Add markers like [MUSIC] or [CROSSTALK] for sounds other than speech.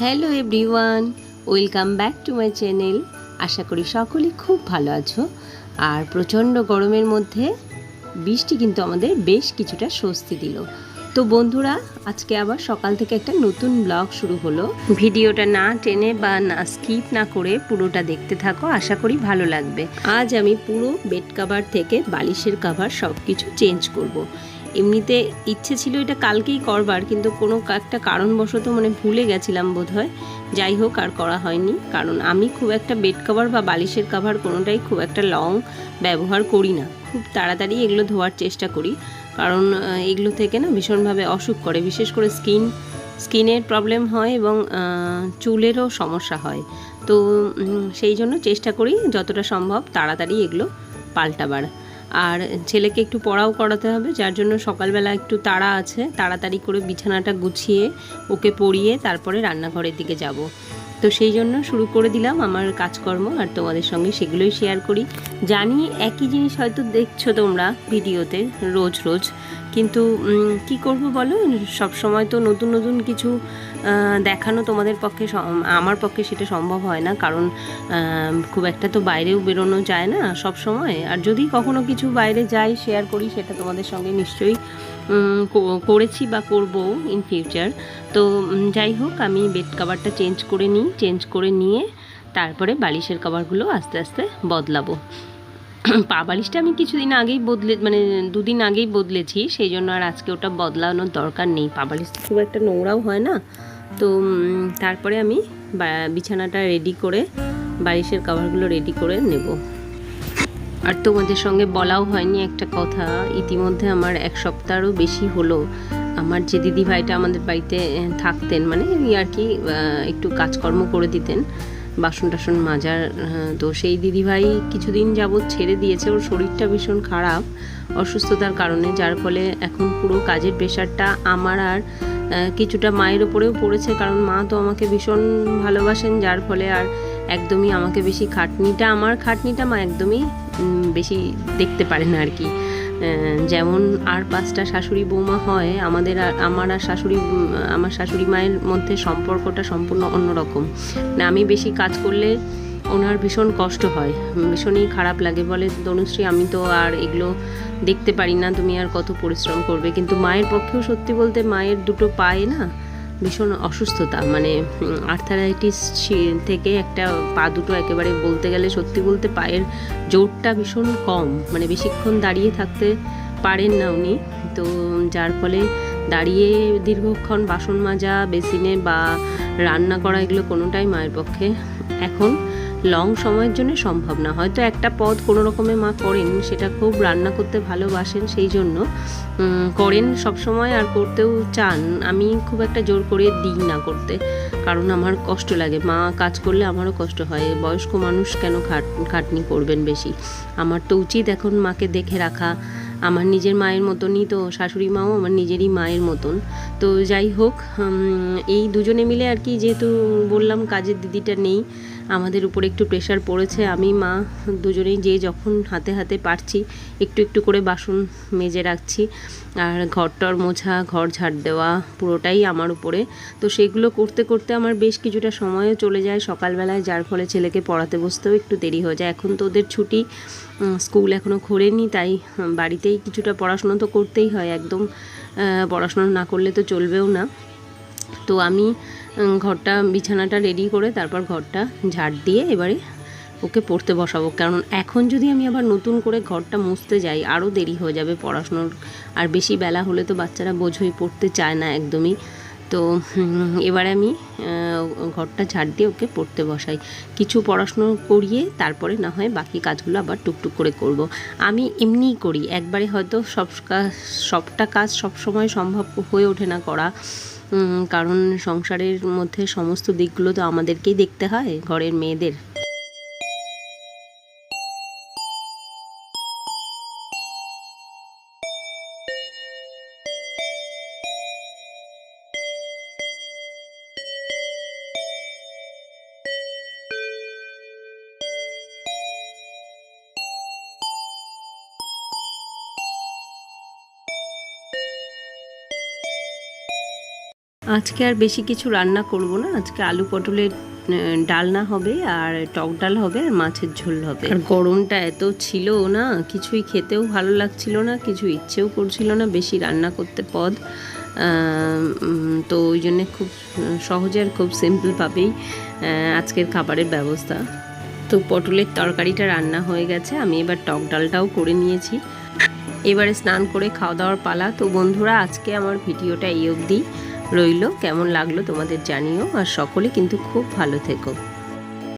Hello everyone, welcome back to my channel. আশা করি সকলে খুব ভালো আছো। আর প্রচণ্ড গরমের মধ্যে বৃষ্টি কিন্তু আমাদের বেশ কিছুটা স্বস্তি দিল। তো বন্ধুরা, আজকে আবার সকাল থেকে একটা নতুন ব্লগ শুরু হলো। ভিডিওটা না টেনে বা না স্কিপ না করে পুরোটা দেখতে থাকো, আশা করি ভালো লাগবে। আজ আমি পুরো বেড কাভার থেকে বালিশের কাভার সব কিছু চেঞ্জ করব। এমনিতে ইচ্ছে ছিল এটা কালকেই করবার, কিন্তু কোনো একটা কারণবশত মানে ভুলে গেছিলাম বোধহয়। যাই হোক, আর করা হয়নি। কারণ আমি খুব একটা বেড কভার বা বালিশের কাভার কোনোটাই খুব একটা লং ব্যবহার করি না। খুব তাড়াতাড়ি এগুলো ধোয়ার চেষ্টা করি। কারণ এগুলো থেকে না ভীষণভাবে অসুখ করে। বিশেষ করে স্কিন স্কিনের প্রবলেম হয় এবং চুলেরও সমস্যা হয়। তো সেই জন্য চেষ্টা করি যতটা সম্ভব তাড়াতাড়ি এগুলো পাল্টাবার। আর ছেলেকে একটু পড়াও করাতে হবে, যার জন্য সকালবেলা একটু তাড়া আছে। তাড়াতাড়ি করে বিছানাটা গুছিয়ে ওকে পড়িয়ে তারপরে রান্নাঘরের দিকে যাব। তো সেই জন্য শুরু করে দিলাম আমার কাজকর্ম আর তোমাদের সঙ্গে সেগুলোই শেয়ার করি। জানি একই জিনিস হয়তো দেখছ তোমরা ভিডিওতে রোজ রোজ, কিন্তু কি করব বলো? সব সময় তো নতুন নতুন কিছু দেখানো তোমাদের পক্ষে আমার পক্ষে সেটা সম্ভব হয় না, কারণ খুব একটা তো বাইরেও বেরোনো যায় না সব সময়। আর যদি কখনো কিছু বাইরে যাই শেয়ার করি, সেটা তোমাদের সঙ্গে নিশ্চয়ই করেছি বা করব ইন ফিউচার তো যাই হোক, আমি বেড কাভারটা চেঞ্জ করে নিই চেঞ্জ করে নিয়ে তারপরে বালিশের কাভারগুলো আস্তে আস্তে বদলাবো। [CLEARS THROAT] পা বালিশটা আমি কিছুদিন আগেই বদলে মানে দুদিন আগেই বদলেছি, সেই জন্য আর আজকে ওটা বদলানোর দরকার নেই। পা বালিশটা খুব একটা নোংরাও হয় না। তো তারপরে আমি বিছানাটা রেডি করে বালিশের কাভারগুলো রেডি করে নেব। আর তোমাদের সঙ্গে বলাও হয়নি একটা কথা। ইতিমধ্যে আমার এক সপ্তাহেরও বেশি হলো। আমার যে দিদি ভাইটা আমাদের বাড়িতে থাকতেন মানে আর কি একটু কাজকর্ম করে দিতেন, বাসন টাসন মাজার তো সেই দিদিভাই কিছুদিন যাবৎ ছেড়ে দিয়েছে। ওর শরীরটা ভীষণ খারাপ, অসুস্থতার কারণে, যার ফলে এখন পুরো কাজের প্রেশারটা আমার আর কিছুটা মায়ের ওপরেও পড়েছে। কারণ মা তো আমাকে ভীষণ ভালোবাসেন, যার ফলে আর একদমই আমাকে বেশি খাটনিটা, আমার খাটনিটা মা একদমই বেশি দেখতে পারে না আর কি যেমন আর পাঁচটা শাশুড়ি বৌমা হয়, আমাদের আর, আমার আর শাশুড়ি আমার শাশুড়ি মায়ের মধ্যে সম্পর্কটা সম্পূর্ণ অন্যরকম। না আমি বেশি কাজ করলে ওনার ভীষণ কষ্ট হয়, ভীষণই খারাপ লাগে। বলে তনুশ্রী আমি তো আর এগুলো দেখতে পারি না, তুমি আর কত পরিশ্রম করবে। কিন্তু মায়ের পক্ষেও সত্যি বলতে মায়ের দুটো পায়ে না ভীষণ অসুস্থতা। মানে আর্থারাইটিস থেকে একটা পা দুটো একেবারে বলতে গেলে সত্যি বলতে পায়ের জোরটা ভীষণ কম। মানে বেশিক্ষণ দাঁড়িয়ে থাকতে পারেন না উনি। তো, যার ফলে দাঁড়িয়ে দীর্ঘক্ষণ বাসন মাজা, বেসিনে বা রান্না করা এগুলো কোনোটাই মায়ের পক্ষে এখন লং সময়ের জন্য সম্ভব না। হয়তো একটা পদ কোনো রকমে মা করেন, সেটা খুব রান্না করতে ভালোবাসেন, সেই জন্য করেন সব সময় আর করতেও চান। আমি খুব একটা জোর করে দিই না করতে, কারণ আমার কষ্ট লাগে। মা কাজ করলে আমারও কষ্ট হয়। বয়স্ক মানুষ কেন খাট, খাটনি করবেন বেশি? আমার তো উচিত এখন মাকে দেখে রাখা। আমার নিজের মায়ের মতনই তো, শাশুড়ি মাও আমার নিজেরই মায়ের মতন। তো যাই হোক এই দুজনে মিলে আর কি, যেহেতু বললাম কাজের দিদিটা নেই আমাদের উপরে একটু প্রেশার পড়েছে। আমি, মা দুজনেই যে যখন হাতে হাতে পারছি, একটু একটু করে বাসন মেজে রাখছি। আর ঘরটর মোছা, ঘর ঝাড় দেওয়া পুরোটাই আমার উপরে। তো সেগুলো করতে করতে আমার বেশ কিছুটা সময়ও চলে যায় সকালবেলায়, যার ফলে ছেলেকে পড়াতে বসতেও একটু দেরি হয়ে যায়। এখন তো ওদের ছুটি স্কুল এখনও খোলেনি, তাই বাড়িতেই কিছুটা পড়াশুনো তো করতেই হয়। একদম পড়াশুনো না করলে তো চলবেও না। তো আমি ঘরটা, বিছানাটা রেডি করে তারপর ঘরটা ঝাড় দিয়ে এবারে ওকে পড়তে বসাবো। কারণ এখন যদি আমি আবার নতুন করে ঘরটা মুছতে যাই আরও দেরি হয়ে যাবে পড়াশুনোর। আর বেশি বেলা হলে তো বাচ্চারা বোঝই পড়তে চায় না একদমই। তো এবারে আমি ঘরটা ঝাড় দিয়ে ওকে পড়তে বসাই। কিছু পড়াশুনো করিয়ে তারপরে না হয় বাকি কাজগুলো আবার টুকটুক করে করব। আমি এমনিই করি। একবারে হয়তো সব কাজ সবটা কাজ সবসময় সম্ভব হয়ে ওঠে না করা। কারণ সংসারের মধ্যে সমস্ত দিকগুলো তো আমাদেরকেই দেখতে হয় ঘরের মেয়েদের। আজকে আর বেশি কিছু রান্না করব না। আজকে আলু পটলের ডালনা হবে, আর টক ডাল হবে, আর মাছের ঝোল হবে। আর গরমটা এত ছিল না, কিছুই খেতেও ভালো লাগছিল না, কিছু ইচ্ছেও করছিল না বেশি রান্না করতে পদ। তো ওই জন্যে খুব সহজে আর খুব সিম্পলভাবেই আজকের খাবারের ব্যবস্থা। তো পটলের তরকারিটা রান্না হয়ে গেছে, আমি এবার টক ডালটাও করে নিয়েছি। এবারে স্নান করে খাওয়া দাওয়ার পালা। তো বন্ধুরা, আজকে আমার ভিডিওটা এই অবধি। রইল। কেমন লাগল তোমাদের জানিও। আর সকলে কিন্তু খুব ভালো থেকো।